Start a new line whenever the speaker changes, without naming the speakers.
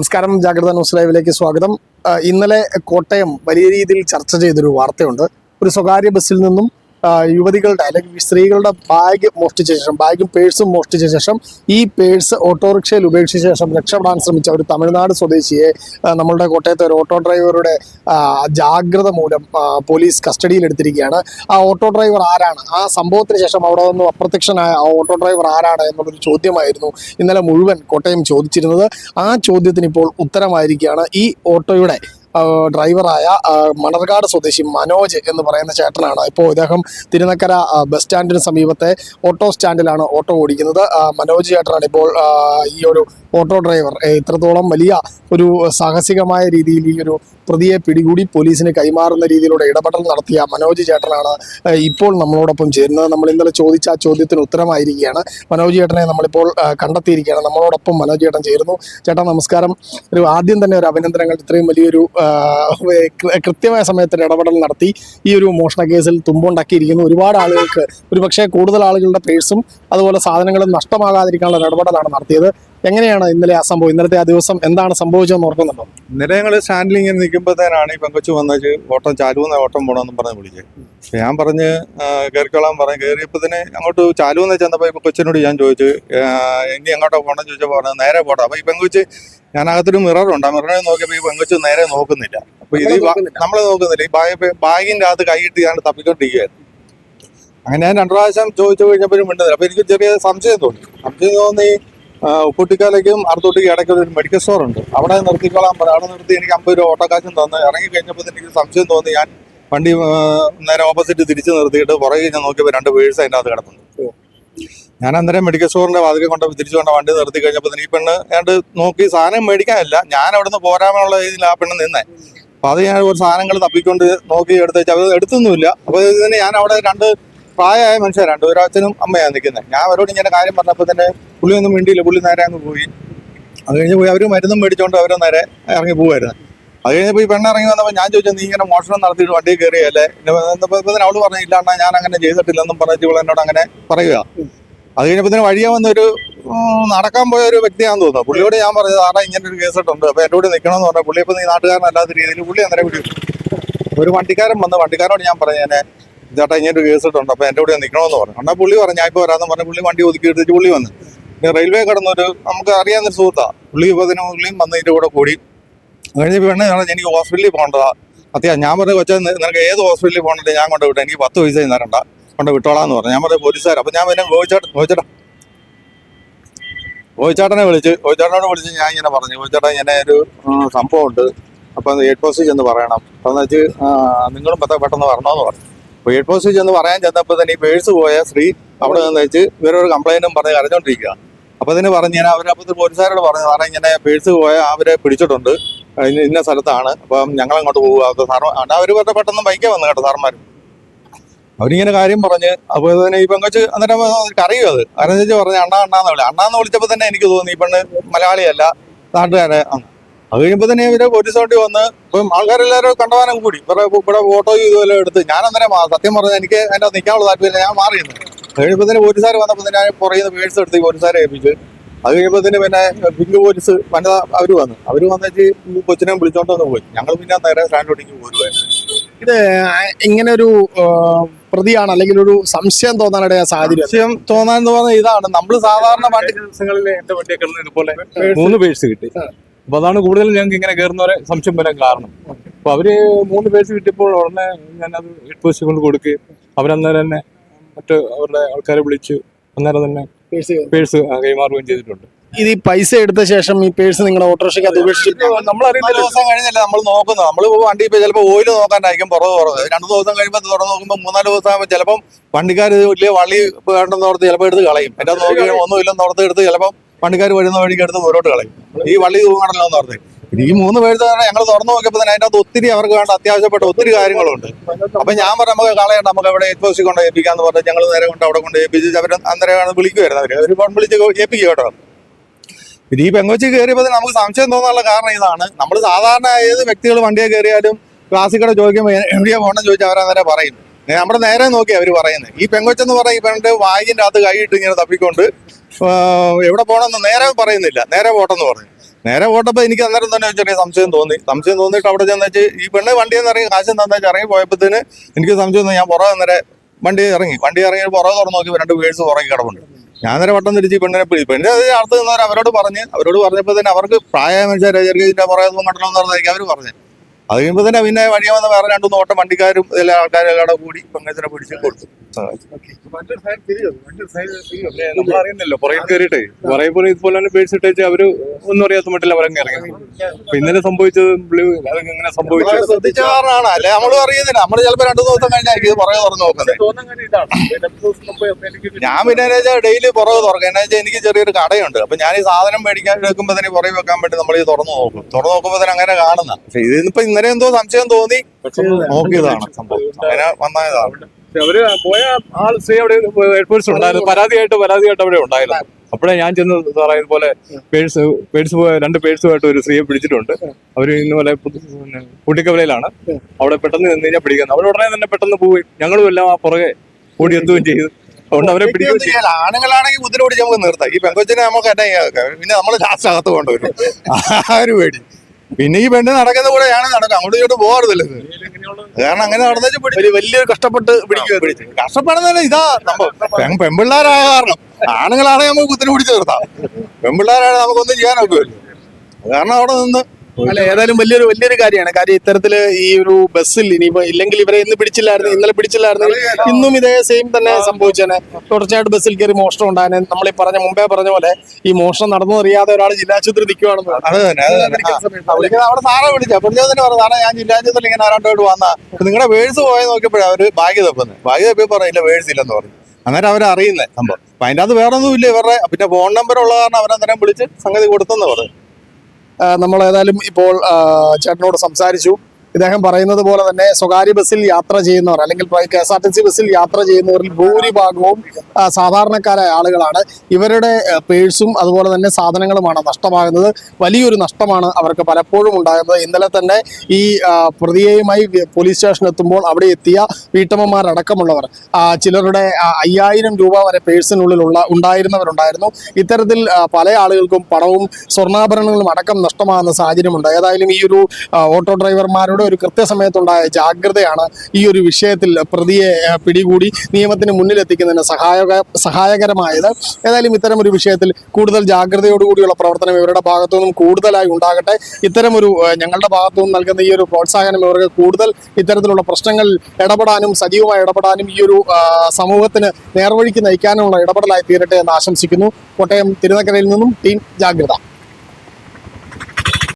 നമസ്കാരം ജാഗ്രത ന്യൂസ് ലൈവിലേക്ക് സ്വാഗതം. ഇന്നലെ കോട്ടയം വലിയ രീതിയിൽ ചർച്ച ചെയ്തൊരു വാർത്തയുണ്ട്. ഒരു സ്വകാര്യ ബസ്സിൽ നിന്നും യുവതികളുടെ അല്ലെങ്കിൽ സ്ത്രീകളുടെ ബാഗ് മോഷ്ടിച്ച ശേഷം ബാഗും പേഴ്സും മോഷ്ടിച്ച ശേഷം ഈ പേഴ്സ് ഓട്ടോറിക്ഷയിൽ ഉപേക്ഷിച്ച ശേഷം രക്ഷപ്പെടാൻ ശ്രമിച്ച ഒരു തമിഴ്നാട് സ്വദേശിയെ നമ്മളുടെ കോട്ടയത്തെ ഒരു ഓട്ടോ ഡ്രൈവറുടെ ജാഗ്രത മൂലം പോലീസ് കസ്റ്റഡിയിൽ എടുത്തിരിക്കുകയാണ്. ആ ഓട്ടോ ഡ്രൈവർ ആരാണ്? ആ സംഭവത്തിന് ശേഷം അവിടെ നിന്ന് അപ്രത്യക്ഷനായ ആ ഓട്ടോ ഡ്രൈവർ ആരാണ് എന്നുള്ളൊരു ചോദ്യമായിരുന്നു ഇന്നലെ മുഴുവൻ കോട്ടയം ചോദിച്ചിരുന്നത്. ആ ചോദ്യത്തിന് ഇപ്പോൾ ഉത്തരമായിരിക്കുകയാണ് ഈ ഓട്ടോയുടെ ഡ്രൈവറായ മണർകാട് സ്വദേശി മനോജ് എന്ന് പറയുന്ന ചേട്ടനാണ്. ഇപ്പോൾ ഇദ്ദേഹം തിരുനക്കര ബസ് സ്റ്റാൻഡിന് സമീപത്തെ ഓട്ടോ സ്റ്റാൻഡിലാണ് ഓട്ടോ ഓടിക്കുന്നത്. മനോജ് ചേട്ടനാണ് ഇപ്പോൾ ഈ ഒരു ഓട്ടോ ഡ്രൈവർ. ഇത്രത്തോളം വലിയ ഒരു സാഹസികമായ രീതിയിൽ ഈ ഒരു പ്രതിയെ പിടികൂടി പോലീസിന് കൈമാറുന്ന രീതിയിലുള്ള ഇടപെടൽ നടത്തിയ മനോജ് ചേട്ടനാണ് ഇപ്പോൾ നമ്മളോടൊപ്പം ചേരുന്നത്. നമ്മൾ ഇന്നലെ ചോദിച്ച ആ ചോദ്യത്തിന് ഉത്തരമായിരിക്കുകയാണ്. മനോജ് ചേട്ടനെ നമ്മളിപ്പോൾ കണ്ടെത്തിയിരിക്കുകയാണ്. നമ്മളോടൊപ്പം മനോജ് ചേട്ടൻ ചേരുന്നു. ചേട്ടാ നമസ്കാരം. ഒരു ആദ്യം തന്നെ ഒരു അഭിനന്ദനങ്ങൾ. ഇത്രയും വലിയൊരു കൃത്യമായ സമയത്ത് ഇടപെടൽ നടത്തി. ഈ ഒരു മോഷണ കേസിൽ തുമ്പുണ്ടാക്കിയിരിക്കുന്നു. ഒരുപാട് ആളുകൾക്ക് ഒരുപക്ഷേ കൂടുതൽ ആളുകളുടെ പേഴ്സും അതുപോലെ സാധനങ്ങളും നഷ്ടമാകാതിരിക്കാനുള്ള ഇടപെടലാണ് നടത്തിയത്. എങ്ങനെയാണ് ഇന്നലെ ആ സംഭവം? ഇന്നലത്തെ ആ ദിവസം എന്താണ് സംഭവിച്ചതെന്ന് ഓർക്കുന്നുണ്ടോ?
ഇന്നലെ ഞങ്ങൾ സ്റ്റാൻഡിൽ ഇങ്ങനെ നിൽക്കുമ്പോഴത്തേനാണ് ഈ പെങ്കൊച്ചു വന്നത് ഓട്ടം ചാലുവെന്ന ഓട്ടം പോകണമെന്ന് പറഞ്ഞ് വിളിച്ചത്. പക്ഷെ ഞാൻ പറഞ്ഞ് കയറിക്കോളാൻ പറഞ്ഞു കയറിയപ്പോൾ തന്നെ അങ്ങോട്ട് ചാലുവെന്ന് ചെന്നപ്പോൾ ഈ കൊച്ചിനോട് ഞാൻ ചോദിച്ചു ഇനി അങ്ങോട്ട് പോകണം ചോദിച്ചപ്പോൾ പറഞ്ഞു നേരെ പോട്ടെ. അപ്പോൾ ഈ പെങ്കൊച്ച് ഞാനകത്തൊരു മിററുണ്ട് ആ മിററിനെ നോക്കിയപ്പോൾ ഈ പെങ്കൊച്ച് നേരെ നോക്കുന്നില്ല. അപ്പോൾ ഇത് നമ്മൾ
നോക്കുന്നില്ല.
ഈ ബാഗ് ബാഗിന്റെ അകത്ത് കൈയിട്ട് ഞാൻ തപ്പിക്കൊണ്ടിരിക്കുകയായിരുന്നു. അങ്ങനെ ഞാൻ രണ്ടു പ്രാവശ്യം ചോദിച്ചു കഴിഞ്ഞപ്പോഴും മിണ്ടുന്നില്ല. അപ്പോൾ എനിക്ക് ചെറിയ സംശയം തോന്നി. സംശയം തോന്നി ആ, ഉപ്പുട്ടിക്കാലേക്കും അറുത്തോട്ടിക്ക് ഇടയ്ക്ക് ഒരു മെഡിക്കൽ സ്റ്റോർ ഉണ്ട്. അവിടെ നിർത്തിക്കോളാൻ പറ അവിടെ നിർത്തി എനിക്ക് അമ്പത് രൂപ ഓട്ടോക്കാശം തന്ന് ഇറങ്ങി കഴിഞ്ഞപ്പോൾ എനിക്ക് സംശയം തോന്നി. ഞാൻ വണ്ടി നേരെ ഓപ്പോസിറ്റ് തിരിച്ച് നിർത്തിയിട്ട് പുറകെ ഞാൻ നോക്കിയപ്പോൾ രണ്ട് പേഴ്സ് അതിന്റെ അകത്ത് കിടക്കുന്നു ഞാൻ അന്നേരം മെഡിക്കൽ സ്റ്റോറിന്റെ വാതിൽ കൊണ്ട് തിരിച്ചു കൊണ്ട് വണ്ടി നിർത്തി കഴിഞ്ഞപ്പോൾ ഈ പെണ്ണ് ഏതാണ്ട് നോക്കി സാധനം മേടിക്കാനല്ല. ഞാൻ അവിടുന്ന് പോരാമെന്നുള്ള രീതിയിൽ ആ പെണ്ണ് നിന്നേ. അപ്പോൾ അത് ഞാൻ ഒരു സാധനങ്ങൾ തപ്പിക്കൊണ്ട് നോക്കി എടുത്തേച്ച് അത് എടുത്തൊന്നുമില്ല. അപ്പോൾ ഇതിന് ഞാൻ അവിടെ രണ്ട് പ്രായമായ മനുഷ്യരാണ് ഒരു അച്ഛനും അമ്മയാണ് നിൽക്കുന്നത് ഞാൻ അവരോട് ഇങ്ങനെ കാര്യം പറഞ്ഞപ്പോൾ തന്നെ പുള്ളി വേണ്ടിയില്ല പുള്ളി നേരെ അങ്ങ് പോയി. അത് കഴിഞ്ഞ് പോയി അവർ മരുന്നും മേടിച്ചോണ്ട് അവരെ നേരെ ഇറങ്ങി പോവായിരുന്നു. അത് കഴിഞ്ഞപ്പോൾ ഈ പെണ്ണിറങ്ങി വന്നപ്പോൾ ഞാൻ ചോദിച്ചു നീ ഇങ്ങനെ മോഷണം നടത്തിയിട്ട് വണ്ടി കയറിയല്ലേ എന്നപ്പോൾ അവൾ പറഞ്ഞു ഇല്ല അണ്ണാ ഞാൻ അങ്ങനെ ചെയ്തിട്ടില്ലെന്നും പറഞ്ഞിട്ട് ഇവൾ എന്നോട് അങ്ങനെ പറയുക. അത് കഴിഞ്ഞപ്പോൾ വഴിയെ വന്നൊരു നടക്കാൻ പോയ ഒരു വ്യക്തിയാണെന്ന് തോന്നുന്നു. പുള്ളിയോട് ഞാൻ പറഞ്ഞത് ആടാ ഇങ്ങനെ ഒരു കേസിട്ടുണ്ട് അപ്പൊ അപ്പോൾ എന്റെ കൂടെ നിൽക്കണമെന്ന് പറഞ്ഞാൽ പുള്ളി ഇപ്പോൾ നീ നാട്ടുകാരനല്ലാത്ത രീതിയിൽ പുള്ളി അന്നേരം വിളിച്ചു. ഒരു വണ്ടിക്കാരൻ വന്ന് വണ്ടിക്കാരോട് ഞാൻ പറഞ്ഞു ഞാൻ ചേട്ടാ ഇങ്ങനെ ഒരു കേസിട്ടുണ്ട് അപ്പൊ അപ്പോൾ എന്റെ കൂടെ നിൽക്കണമെന്ന് പറഞ്ഞു. എന്നാൽ പുള്ളി പറഞ്ഞു ഞാൻ ഇപ്പോൾ വരാമെന്ന് പറഞ്ഞു. പുള്ളി വണ്ടി ഒതുക്കി എടുത്തിട്ട് പുള്ളി വന്ന്. പിന്നെ റെയിൽവേ കടന്നൊരു നമുക്ക് അറിയാവുന്നൊരു സുഹൃത്താണ് പുള്ളി പുള്ളിയും വന്ന് ഇതിന്റെ കൂടെ. കൂടി കഴിഞ്ഞ പെണ്ണ് എനിക്ക് ഹോസ്പിറ്റലിൽ പോകേണ്ടതാ. അത്യാ ഞാൻ പറഞ്ഞു കൊച്ചാ നിനക്ക് ഏത് ഹോസ്പിറ്റലിൽ പോകണ്ടേ ഞാൻ കൊണ്ട് വിട്ടു. എനിക്ക് പത്ത് പൈസ തരണ്ട. കൊണ്ട് വിട്ടോളാന്ന് പറഞ്ഞു. ഞാൻ പറഞ്ഞു പോലീസുകാർ അപ്പം ഞാൻ പിന്നെ ഗോവിച്ചേട്ടൻ ഗോവിച്ചേട്ടാ ഗോവിച്ചേട്ടനെ വിളിച്ച് ഗോവിച്ചേട്ടനോട് വിളിച്ച് ഞാൻ ഇങ്ങനെ പറഞ്ഞു. ഗോവിച്ചേട്ടൻ ഇങ്ങനെ ഒരു സംഭവമുണ്ട്. അപ്പം എയ്ഡ് പോസ്റ്റ് ചെന്ന് പറയണം. അപ്പം വെച്ച് നിങ്ങളും പത്ത പെട്ടെന്ന് വരണമെന്ന് പറഞ്ഞു. അപ്പോൾ എയ്ഡ് പോസ്റ്റ് ചെന്ന് പറയാൻ ചെന്നപ്പോൾ തന്നെ ഈ പേഴ്സ് പോയ സ്ത്രീ അവിടെ നിന്ന് വെച്ച് ഇവരൊരു കംപ്ലൈന്റും പറഞ്ഞ് കരഞ്ഞോണ്ടിരിക്കുക അപ്പോൾ അതിന് പറഞ്ഞു ഞാൻ അവരപ്പോൾ പോലീസുകാരോട് പറഞ്ഞു സാറേ ഇങ്ങനെ പേഴ്സ് പോയ അവരെ പിടിച്ചിട്ടുണ്ട്. ഇന്ന സ്ഥലത്താണ്. അപ്പം ഞങ്ങൾ അങ്ങോട്ട് പോകുക അപ്പോൾ സാറ് അവർ പറഞ്ഞ പെട്ടെന്ന് ബൈക്കേ വന്നു കേട്ടോ സാറന്മാർ അവരിങ്ങനെ കാര്യം പറഞ്ഞ് അപ്പോൾ തന്നെ ഈ പെങ്കച്ച് അന്നേരം അറിയും അത്? അറിഞ്ഞു പറഞ്ഞ് അണ്ണാ അണ്ണാന്ന് വിളി. അണ്ണാന്ന് വിളിച്ചപ്പോൾ തന്നെ എനിക്ക് തോന്നി ഈ പെണ്ണ് മലയാളിയല്ല നാട്ടുകാരെ അത് കഴിയുമ്പോൾ തന്നെ ഇവരെ പോലീസ് വണ്ടി വന്ന് ഇപ്പം ആൾക്കാരെല്ലാവരും കണ്ടവാനം കൂടി. ഇവിടെ ഇവിടെ ഫോട്ടോ ഇതുപോലെ എടുത്ത്. ഞാൻ അന്നേരം സത്യം പറഞ്ഞാൽ എനിക്ക് അതിന്റെ നിൽക്കാനുള്ള താല്പര്യമില്ല ഞാൻ മാറിയിരുന്നു. സാർ പോലീസുകാർ വന്നപ്പോൾ തന്നെ ഞാൻ പുറയുന്ന നിന്ന് പേഴ്സ് എടുത്ത് പോലീസുകാരെ ഏൽപ്പിച്ച്. അത് കഴിയുമ്പോൾ പിന്നെ പിങ്ക് പോലീസ് വനിത അവർ വന്നു. അവർ വന്നിട്ട് കൊച്ചിനെ വിളിച്ചോണ്ട് വന്ന് പോയി. ഞങ്ങൾ പിന്നെ നേരെ സ്റ്റാൻഡിലോട്ടേക്ക് പോരുമായിരുന്നു
ഇത് ഇങ്ങനെ ഒരു പ്രതിയാണ് അല്ലെങ്കിൽ ഒരു സംശയം തോന്നാനിടയ സാഹചര്യം.
സംശയം തോന്നാൻ തോന്നുന്ന ഇതാണ്. നമ്മൾ സാധാരണ വണ്ടി
ദിവസങ്ങളിൽ എന്റെ വണ്ടിയൊക്കെ ഇതുപോലെ മൂന്ന് പേഴ്സ് കിട്ടി. അപ്പൊ അതാണ് കൂടുതലും ഞങ്ങൾക്ക് ഇങ്ങനെ കയറുന്നവരെ സംശയം വരാൻ കാരണം. അപ്പൊ അവർ മൂന്ന് പേഴ്സ് കിട്ടിയപ്പോൾ ഉടനെ ഞാൻ അത് ഹെഡ് പോസ്റ്റ് കൊണ്ട് കൊടുക്കുകയും അവരന്നേരം തന്നെ മറ്റ് അവരുടെ ആൾക്കാരെ വിളിച്ച് അന്നേരം തന്നെ പേഴ്സ് കൈമാറുകയും ചെയ്തിട്ടുണ്ട്.
ഇത് ഈ പൈസ എടുത്ത ശേഷം ഈ പേഴ്സ് നിങ്ങളുടെ ഓട്ടോറിക്ഷയ്ക്ക് അത് ഉപേക്ഷിച്ചിട്ട്
നമ്മൾ
നാല് ദിവസം കഴിഞ്ഞല്ലേ നമ്മൾ നോക്കുന്നത്? നമ്മൾ വണ്ടി ഇപ്പൊ ചിലപ്പോൾ ഓയിൽ നോക്കാനായിരിക്കും പുറത്ത് പുറത്ത് രണ്ടു ദിവസം കഴിയുമ്പോൾ തുറന്ന് നോക്കുമ്പോൾ മൂന്നാൽ ദിവസം ആകുമ്പോൾ ചിലപ്പം വണ്ടിക്കാർ വലിയ വള്ളി വേണ്ടെന്ന് ഓർത്ത് ചിലപ്പോൾ എടുത്ത് കളയും. എന്റെ നോക്കി ഒന്നുമില്ലെന്ന് ഓർത്ത് എടുത്ത് ചിലപ്പം വണ്ടിക്കാർ വരുന്ന വഴിക്ക് എടുത്ത് മുന്നോട്ട് കളയും. ഈ വള്ളി തൂങ്ങണല്ലോ എന്ന് ഓർത്ത്. ഈ മൂന്ന് തന്നെ ഞങ്ങൾ തുറന്നു നോക്കിയപ്പോൾ തന്നെ അതിനകത്ത് ഒത്തിരി അവർക്ക് വേണ്ട അത്യാവശ്യപ്പെട്ട ഒത്തിരി കാര്യങ്ങളുണ്ട്. അപ്പൊ ഞാൻ പറഞ്ഞു നമുക്ക് കളയണ്ട നമുക്ക് അവിടെ എക്സ്പോസിൽ കൊണ്ട് ഏൽപ്പിക്കാന്ന് പറഞ്ഞ് ഞങ്ങൾ നേരെ കൊണ്ട് അവിടെ കൊണ്ട് ഏൽപ്പിച്ച് അവർ അന്നേരമാണ് വിളിക്കുമായിരുന്നു അവർ അവർ ഫോൺ വിളിച്ച് ഏൽപ്പിക്കും കേട്ടോ. പിന്നെ ഈ പെങ്കൊച്ചി കയറിയപ്പോൾ നമുക്ക് സംശയം തോന്നാനുള്ള കാരണം ഇതാണ്. നമ്മൾ സാധാരണ ഏത് വ്യക്തികൾ വണ്ടിയെ കയറിയാലും ക്ലാസ്സിക്കടെ ചോദിക്കുമ്പോൾ എ- എവിടെയാ പോകണം ചോദിച്ചാൽ അവരന്നേരം പറയും. നമ്മുടെ നേരെ നോക്കി അവർ പറയുന്നത് ഈ പെങ്കൊച്ചെന്ന് പറയും പെണ്ണിന്റെ വായിന്റെ അകത്ത് കൈയിട്ട് ഇങ്ങനെ തപ്പിക്കൊണ്ട് എവിടെ പോകണമെന്ന് നേരെ പറയുന്നില്ല. നേരെ പോട്ടെന്ന് പറഞ്ഞു. നേരെ ഓട്ടപ്പോൾ എനിക്ക് അന്നേരം തന്നെ ചെറിയ സംശയം തോന്നി. സംശയം തോന്നിയിട്ട് അവിടെ ചെന്ന് വെച്ച് ഈ പെണ്ണ് വണ്ടിയിൽ നിന്ന് ഇറങ്ങി കാശ് തന്നെ ഇറങ്ങി പോയപ്പോഴത്തേന് എനിക്ക് സംശയം തോന്നി. ഞാൻ പുറകെ നേരെ വണ്ടി ഇറങ്ങി. വണ്ടി ഇറങ്ങി പുറകെ തുറന്ന് നോക്കി രണ്ട് വേഴ്സ് പുറകെ കിടപ്പുണ്ട്. ഞാൻ നേരെ വട്ടം തിരിച്ച് പെണ്ണിനെ പിടി പെണ്ണിനെ അടുത്ത് നിന്നവർ അവരോട് പറഞ്ഞ് അവരോട് പറഞ്ഞപ്പോൾ തന്നെ അവർക്ക് പ്രായമായ മനുഷ്യരെ ചെറിയ പുറകെ കണ്ടണമെന്ന് പറഞ്ഞായിരിക്കും അവർ പറഞ്ഞു അത് കഴിയുമ്പോൾ തന്നെ പിന്നെ വഴിയെ വന്ന വേറെ രണ്ടു നോട്ടം വണ്ടിക്കാരും എല്ലാ ആൾക്കാരും എല്ലാം കൂടി പെണ്ണത്തിനെ പിടിച്ച് കൊടുത്തു.
നമ്മൾ അറിയുന്നില്ല പുറകിൽ കയറിയിട്ടേ പുറകെ പോലെ ഇതുപോലെ തന്നെ പേഴ്സ് ഇട്ടേച്ച് അവർ ഒന്നും അറിയാത്ത മട്ടില്ല അവരങ്ങ് ഇറങ്ങി അപ്പൊ ഇന്നലെ സംഭവിച്ചത് ഇങ്ങനെ സംഭവിച്ചു
ശ്രദ്ധിച്ച കാരണമാണ്. അല്ലെ? നമ്മളും അറിയുന്നില്ല. നമ്മൾ ചിലപ്പോൾ രണ്ടു ദിവസം കഴിഞ്ഞായിരിക്കും ഇത് പുറകെ തുറന്നു നോക്കുന്നത്. ഞാൻ പിന്നെ ഡെയിലി പുറകെ തുറക്കും. എന്നാ വെച്ചാൽ എനിക്ക് ചെറിയൊരു കടയുണ്ട്. അപ്പൊ ഞാൻ ഈ സാധനം മേടിക്കാൻ വെക്കുമ്പോ തന്നെ പുറകെ വെക്കാൻ വേണ്ടി നമ്മൾ ഈ തുറന്നു നോക്കും. തുറന്നു നോക്കുമ്പോ തന്നെ അങ്ങനെ കാണുന്ന പക്ഷെ ഇതിനിപ്പോ ഇന്നലെ എന്തോ സംശയം തോന്നി. നോക്കിയതാണ് സംഭവം. അങ്ങനെ വന്നതാണ്
അവർ പോയ ആൾ സ്ത്രീ അവിടെ പേഴ്സ് ഉണ്ടായിരുന്നു. പരാതിയായിട്ട് പരാതിയായിട്ട് അവിടെ ഉണ്ടായിരുന്നു. അപ്പോഴേ ഞാൻ ചെന്ന് സാറേ പോലെ പേഴ്സ് പേഴ്സ് പോയ രണ്ട് പേഴ്സുമായിട്ട് ഒരു സ്ത്രീയെ പിടിച്ചിട്ടുണ്ട്. അവർ ഇന്നുപോലെ കുട്ടിക്കവലയിലാണ്. അവിടെ പെട്ടെന്ന് നിന്ന് കഴിഞ്ഞാൽ പിടിക്കുന്നത് അവർ ഉടനെ തന്നെ പെട്ടെന്ന് പോയി. ഞങ്ങളും എല്ലാം ആ പുറകെ ഓടി എത്തുകയും ചെയ്തു. അതുകൊണ്ട് അവരെ പിടിക്കുകയും.
ആണുങ്ങളാണെങ്കിൽ ബുദ്ധിമുട്ടി നമുക്ക് നിർത്താം. ഈ പെങ്കൊച്ചിനെ നമുക്ക് പിന്നെ നമ്മൾ ലാസ്റ്റ് അകത്ത് കൊണ്ടുവരും. ആ ഒരു പേടി. പിന്നെ ഈ പെണ്ണ് നടക്കുന്ന കൂടെ ആണ് നടക്കും അങ്ങോട്ട് ഇങ്ങോട്ട് പോകാറില്ല കാരണം അങ്ങനെ നടന്നു
വലിയൊരു കഷ്ടപ്പെട്ട് പിടിക്കുക
കഷ്ടപ്പെടുന്നതല്ല ഇതാ പെൺ- പെൺപിള്ളേരായ കാരണം. ആണുങ്ങളാണെങ്കിൽ നമുക്ക് കുത്തിരി പിടിച്ചു നിർത്താം. പെൺപിള്ളേരാണെങ്കിൽ നമുക്കൊന്നും ചെയ്യാൻ ഒക്കുമല്ലോ കാരണം അവിടെ നിന്ന്
അല്ല ഏതായാലും വലിയൊരു വലിയൊരു കാര്യമാണ്. കാര്യം ഇത്തരത്തിൽ ഈ ഒരു ബസ്സിൽ ഇനിയിപ്പോ ഇല്ലെങ്കിൽ ഇവരെ ഇന്ന് പിടിച്ചില്ലായിരുന്നു ഇന്നലെ പിടിച്ചില്ലായിരുന്നു. ഇന്നും ഇതേ സെയിം തന്നെ സംഭവിച്ചേനെ തുടർച്ചയായിട്ട് ബസ്സിൽ കയറി മോഷണം ഉണ്ടായേനെ നമ്മൾ ഈ പറഞ്ഞ മുമ്പേ പറഞ്ഞ പോലെ ഈ മോഷണം നടന്നു അറിയാതെ ഒരാൾ ജില്ലാശുപത്രി നിൽക്കുവാണെന്ന്
അവിടെ സാറെ വിളിച്ച. തന്നെ പറഞ്ഞു സാറേ ഞാൻ ജില്ലാശുപത്രി ഇങ്ങനെ ആരാണ്ടോട്ട് വന്ന? നിങ്ങളുടെ വേഴ്സ് പോയി നോക്കിയപ്പോഴാണ് അവർ ഭാഗ്യ തപ്പുന്നത് ഭാഗ്യ തപ്പിയപ്പോ പറഞ്ഞില്ല വേഴ്സ് ഇല്ലെന്ന് പറഞ്ഞു. അന്നേരം അവർ അറിയുന്നത് സംഭവം. അപ്പൊ അതിന്റെ അത് വേറെ ഒന്നും ഇല്ല. ഇവരുടെ പിന്നെ ഫോൺ നമ്പർ ഉള്ള കാരണം അവരന്നേരം വിളിച്ച് സംഗതി കൊടുത്തെന്ന് പറഞ്ഞു.
നമ്മൾ ഏതായാലും ഇപ്പോൾ ചേട്ടനോട് സംസാരിച്ചു. ഇദ്ദേഹം പറയുന്നത് പോലെ തന്നെ സ്വകാര്യ ബസ്സിൽ യാത്ര ചെയ്യുന്നവർ അല്ലെങ്കിൽ K S R T C ബസ്സിൽ യാത്ര ചെയ്യുന്നവരിൽ ഭൂരിഭാഗവും സാധാരണക്കാരായ ആളുകളാണ്. ഇവരുടെ പേഴ്സും അതുപോലെ തന്നെ സാധനങ്ങളുമാണ് നഷ്ടമാകുന്നത്. വലിയൊരു നഷ്ടമാണ് അവർക്ക് പലപ്പോഴും ഉണ്ടാകുന്നത്. ഇന്നലെ തന്നെ ഈ പ്രതിയെയുമായി പോലീസ് സ്റ്റേഷനിൽ എത്തുമ്പോൾ അവിടെ എത്തിയ വീട്ടമ്മമാരടക്കമുള്ളവർ ചിലരുടെ അയ്യായിരം രൂപ വരെ പേഴ്സിനുള്ളിലുള്ള ഉണ്ടായിരുന്നവരുണ്ടായിരുന്നു. ഇത്തരത്തിൽ പല ആളുകൾക്കും പണവും സ്വർണാഭരണങ്ങളും അടക്കം നഷ്ടമാകുന്ന സാഹചര്യമുണ്ട്. ഏതായാലും ഈ ഒരു ഓട്ടോ ഡ്രൈവർമാരുടെ ഒരു കൃത്യസമയത്തുണ്ടായ ജാഗ്രതയാണ് ഈ ഒരു വിഷയത്തിൽ പ്രതിയെ പിടികൂടി നിയമത്തിന് മുന്നിലെത്തിക്കുന്നതിന് സഹായക സഹായകരമായത്. ഏതായാലും ഇത്തരം ഒരു വിഷയത്തിൽ കൂടുതൽ ജാഗ്രതയോടുകൂടിയുള്ള പ്രവർത്തനം ഇവരുടെ ഭാഗത്തു നിന്നും കൂടുതലായി ഉണ്ടാകട്ടെ. ഇത്തരം ഒരു ഞങ്ങളുടെ ഭാഗത്തു നിന്നും നൽകുന്ന ഈ ഒരു പ്രോത്സാഹനം ഇവർക്ക് കൂടുതൽ ഇത്തരത്തിലുള്ള പ്രശ്നങ്ങളിൽ ഇടപെടാനും സജീവമായി ഇടപെടാനും ഈ ഒരു സമൂഹത്തിന് നേർവഴിക്ക് നയിക്കാനുമുള്ള ഇടപെടലായി തീരട്ടെ എന്ന് ആശംസിക്കുന്നു. കോട്ടയം തിരുനക്കരയിൽ നിന്നും ടീം ജാഗ്രത.